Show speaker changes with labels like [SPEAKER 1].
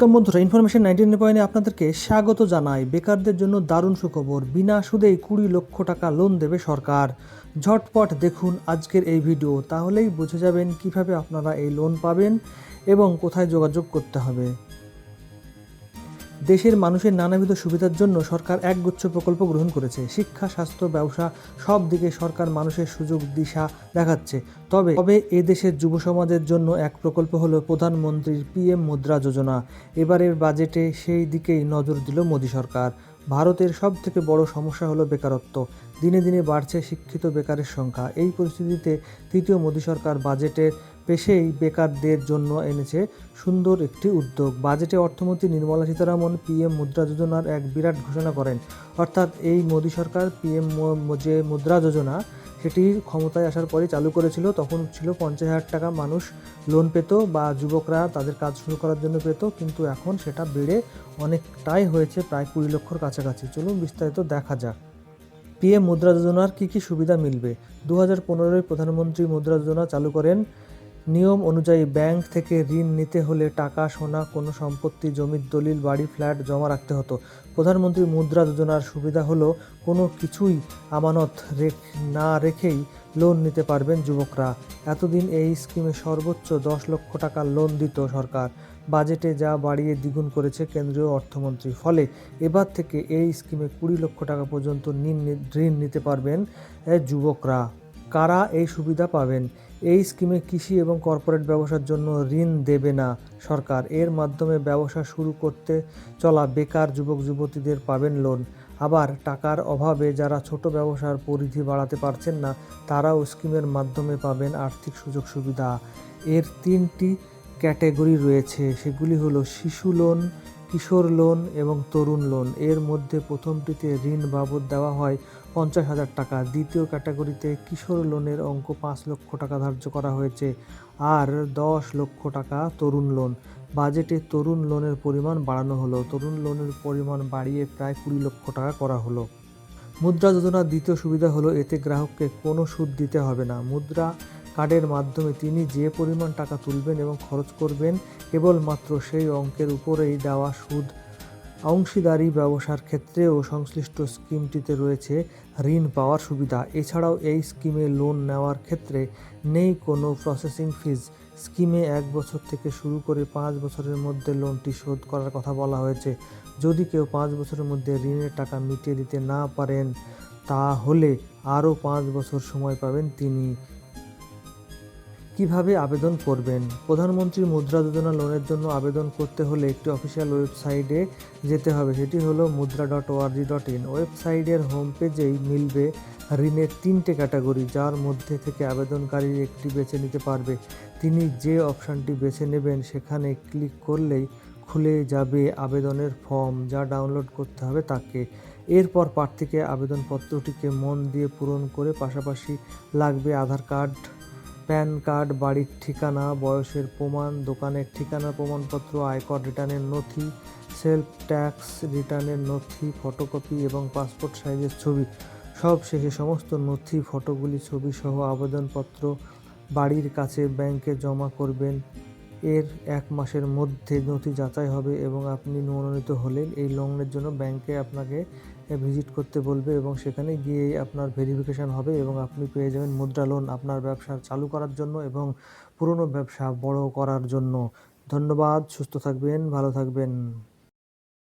[SPEAKER 1] Welcome বন্ধুরা information nineteen পয়েন্টে আপনাদেরকে স্বাগত জানাই। বেকারদের জন্য দারুণ সুখবর। বিনা সুদেই কুড়ি লক্ষ টাকা লোন দেবে সরকার। ঝটপট দেখুন আজকের এই ভিডিও তাহলেই বুঝে যাবেন কীভাবে আপনারা এই লোন পাবেন এবং কোথায় যোগাযোগ করতে হবে। দেশের মানুষের নানাবিধ সুবিধার জন্য সরকার একগুচ্ছ প্রকল্প গ্রহণ করেছে। শিক্ষা, স্বাস্থ্য, ব্যবসা সব দিকে সরকার মানুষের সুযোগ দিশা দেখাচ্ছে। তবে তবে এ দেশের যুব সমাজের জন্য এক প্রকল্প হলো প্রধানমন্ত্রীর পিএম মুদ্রা যোজনা। এবারের বাজেটে সেই দিকেই নজর দিল মোদী সরকার। ভারতের সব থেকে বড় সমস্যা হলো বেকারত্ব। দিনে দিনে বাড়ছে শিক্ষিত বেকারের সংখ্যা। এই পরিস্থিতিতে তৃতীয় মোদী সরকার বাজেটের পেশেই বেকারদের জন্য এনেছে সুন্দর একটি উদ্যোগ। বাজেটে অর্থমন্ত্রী নির্মলা সীতারামন পিএম মুদ্রা যোজনার এক বিরাট ঘোষণা করেন। অর্থাৎ এই মোদী সরকার পিএম যে মুদ্রা যোজনা, সেটি ক্ষমতায় আসার পরে চালু করেছিল, তখন ছিল পঞ্চাশ হাজার টাকা মানুষ লোন পেত বা যুবকরা তাদের কাজ শুরু করার জন্য পেত, কিন্তু এখন সেটা বেড়ে অনেকটাই হয়েছে, প্রায় কুড়ি লক্ষর কাছাকাছি। চলুন বিস্তারিত দেখা যাক। পিএম মুদ্রা যোজনার কী কী সুবিধা মিলবে? দু হাজার পনেরোয় প্রধানমন্ত্রী মুদ্রা যোজনা চালু করেন নিয়ম অনুযায়ী ব্যাংক থেকে ঋণ নিতে হলে টাকা, সোনা, কোনো সম্পত্তি, জমির দলিল, বাড়ি, ফ্ল্যাট জমা রাখতে হতো। প্রধানমন্ত্রী মুদ্রা যোজনার সুবিধা হলো, কোনো কিছুই আমানত না রেখেই লোন নিতে পারবেন যুবকরা। এতদিন এই স্কিমে সর্বোচ্চ দশ লক্ষ টাকা লোন দিত সরকার। বাজেটে যা বাড়িয়ে দ্বিগুণ করেছে কেন্দ্রীয় অর্থমন্ত্রী। ফলে এবার থেকে এই স্কিমে কুড়ি লক্ষ টাকা পর্যন্ত ঋণ নিতে পারবেন যুবকরা। কারা এই সুবিধা পাবেন? এই স্কিমে কৃষি এবং কর্পোরেট ব্যবসার জন্য ঋণ দেবে না সরকার। এর মাধ্যমে ব্যবসা শুরু করতে চলা বেকার যুবক যুবতীদের পাবেন লোন আবার টাকার অভাবে যারা ছোট ব্যবসার পরিধি বাড়াতে পারছেন না, তারাও স্কিমের মাধ্যমে পাবেন আর্থিক সুযোগ সুবিধা এর তিনটি ক্যাটেগরি রয়েছে, সেগুলি হলো শিশু লোন কিশোর লোন এবং তরুণ লোন এর মধ্যে প্রথমটিতে ঋণ বাবদ দেওয়া হয় পঞ্চাশ হাজার টাকা। দ্বিতীয় ক্যাটাগরিতে কিশোর লোনের অঙ্ক পাঁচ লক্ষ টাকা ধার্য করা হয়েছে। আর দশ লক্ষ টাকা তরুণ লোন। বাজেটে তরুণ লোনের পরিমাণ বাড়ানো হলো। তরুণ লোনের পরিমাণ বাড়িয়ে প্রায় কুড়ি লক্ষ টাকা করা হলো। মুদ্রা যোজনার দ্বিতীয় সুবিধা হলো, এতে গ্রাহককে কোনো সুদ দিতে হবে না। মুদ্রা কার্ডের মাধ্যমে তিনি যে পরিমাণ টাকা তুলবেন এবং খরচ করবেন, কেবলমাত্র সেই অঙ্কের উপরেই দেওয়া সুদ অংশীদারি ব্যবসার ক্ষেত্রেও সংশ্লিষ্ট স্কিমটিতে রয়েছে ঋণ পাওয়ার সুবিধা। এছাড়াও এই স্কিমে লোন নেওয়ার ক্ষেত্রে নেই কোনো প্রসেসিং ফিজ স্কিমে এক বছর থেকে শুরু করে পাঁচ বছরের মধ্যে লোনটি শোধ করার কথা বলা হয়েছে। যদি কেউ পাঁচ বছরের মধ্যে ঋণের টাকা মিটিয়ে দিতে না পারেন, তাহলে আরও পাঁচ বছর সময় পাবেন তিনি। কীভাবে আবেদন করবেন? প্রধানমন্ত্রী মুদ্রা যোজনা লোনের জন্য আবেদন করতে হলে একটি অফিসিয়াল ওয়েবসাইটে যেতে হবে। সেটি হলো Mudra dot org dot in ওয়েবসাইটের হোম পেজেই মিলবে ঋণের তিনটে ক্যাটাগরি, যার মধ্যে থেকে আবেদনকারী একটি বেছে নিতে পারবে। তিনি যে অপশানটি বেছে নেবেন, সেখানে ক্লিক করলেই খুলে যাবে আবেদনের ফর্ম যা ডাউনলোড করতে হবে তাকে। এরপর প্রার্থীকে আবেদনপত্রটিকে মন দিয়ে পূরণ করে পাশাপাশি লাগবে আধার কার্ড প্যান কার্ড, বাড়ির ঠিকানা, বয়সের প্রমাণ, দোকানের ঠিকানা, প্রমাণপত্র, আয়কর রিটার্নের নথি, সেলফ ট্যাক্স রিটার্নের নথি, ফটোকপি এবং পাসপোর্ট সাইজের ছবি। সব শেষে সমস্ত নথি, ফটোগুলি ছবি সহ আবেদনপত্র বাড়ির কাছে ব্যাংকে জমা করবেন। এর এক মাসের মধ্যে নথি যাচাই হবে এবং আপনি মনোনীত হলেন। এই লোনের জন্য ব্যাংকে আপনাকে ভিজিট করতে বলবে এবং সেখানে গিয়ে আপনার ভেরিফিকেশান হবে এবং আপনি পেয়ে যাবেন মুদ্রা লোন আপনার ব্যবসা চালু করার জন্য এবং পুরনো ব্যবসা বড় করার জন্য। ধন্যবাদ, সুস্থ থাকবেন, ভালো থাকবেন।